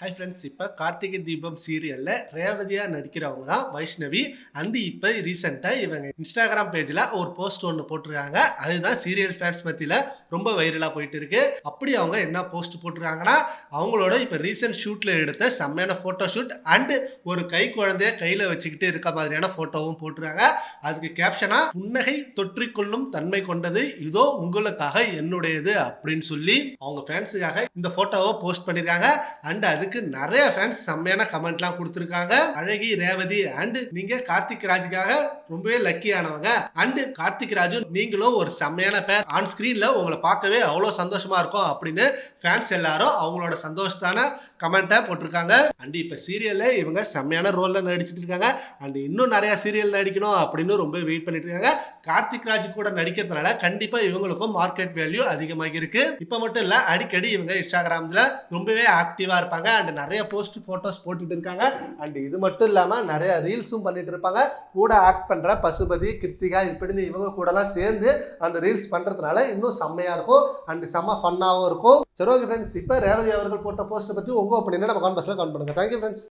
Hi friends இப்போ கார்த்திகை தீபம் சீரியலில் ரேவதியாக நடிக்கிறவங்க தான் வைஷ்ணவி. அந்த இப்போ ரீசெண்டாக இவங்க இன்ஸ்டாகிராம் பேஜில் ஒரு போஸ்ட் ஒன்று போட்டிருக்காங்க. அதுதான் சீரியல் ஃபேன்ஸ் மத்தியில் ரொம்ப வைரலாக போயிட்டு இருக்கு. அப்படி அவங்க என்ன போஸ்ட் போட்டிருக்காங்கன்னா அவங்களோட இப்போ ரீசெண்ட் ஷூட்டில் எடுத்த செம்மையான ஃபோட்டோ ஷூட் அண்டு ஒரு கை குழந்தைய கையில் வச்சுக்கிட்டு இருக்க மாதிரியான ஃபோட்டோவும் போட்டிருக்காங்க. அதுக்கு கேப்ஷனாக புன்னகை தொற்றிக்கொள்ளும் தன்மை கொண்டது இதோ உங்களுக்காக என்னுடையது அப்படின்னு சொல்லி அவங்க ஃபேன்ஸுக்காக இந்த ஃபோட்டோவை போஸ்ட் பண்ணியிருக்காங்க அண்ட் அதுக்கு நிறைய ஃபேன்ஸ் செம்மையான கமெண்ட்லாம் கொடுத்துருக்காங்க. அழகி ரேவதி அண்ட் நீங்க கார்த்திக் ராஜுக்காக ரொம்பவே லக்கியானவங்க அண்ட் கார்த்திக் ராஜு நீங்களும் ஒரு செம்மையான பேர் ஆன் ஸ்கிரீன்ல உங்களை பார்க்கவே அவ்வளோ சந்தோஷமா இருக்கும் அப்படின்னு ஃபேன்ஸ் எல்லாரும் அவங்களோட சந்தோஷத்தான கமெண்ட்டை போட்டிருக்காங்க. அண்ட் இப்போ சீரியல்ல இவங்க செம்மையான ரோலில் நடிச்சிட்டு இருக்காங்க. அண்ட் இன்னும் நிறையா சீரியல் நடிக்கணும் அப்படின்னு ரொம்ப வெயிட் பண்ணிட்டு இருக்காங்க. கார்த்திக் ராஜ் கூட நடிக்கிறதுனால கண்டிப்பாக இவங்களுக்கும் மார்க்கெட் வேல்யூ அதிகமாக இருக்கு. இப்போ மட்டும் இல்லை அடிக்கடி இவங்க இன்ஸ்டாகிராமில் ரொம்பவே ஆக்டிவாக இருப்பாங்க. அண்ட் நிறைய போஸ்ட் ஃபோட்டோஸ் போட்டுட்டு இருக்காங்க. அண்ட் இது மட்டும் இல்லாமல் நிறைய ரீல்ஸும் பண்ணிட்டு இருப்பாங்க. கூட ஆக்ட் பண்ணுற பசுபதி கிருத்திகா இப்படின்னு இவங்க கூடலாம் சேர்ந்து அந்த ரீல்ஸ் பண்ணுறதுனால இன்னும் செம்மையாக இருக்கும். அண்ட் செம்ம ஃபன்னாகவும் இருக்கும். சரி ஓகே ஃப்ரெண்ட்ஸ் இப்போ ரேவதி அவர்கள் போட்ட போஸ்ட்டை பற்றி உங்கள் ஒப்பீனியனை நம்ம கான்பஸில் கமெண்ட் பண்ணுங்கள் தேங்க்யூ ஃப்ரெண்ட்ஸ்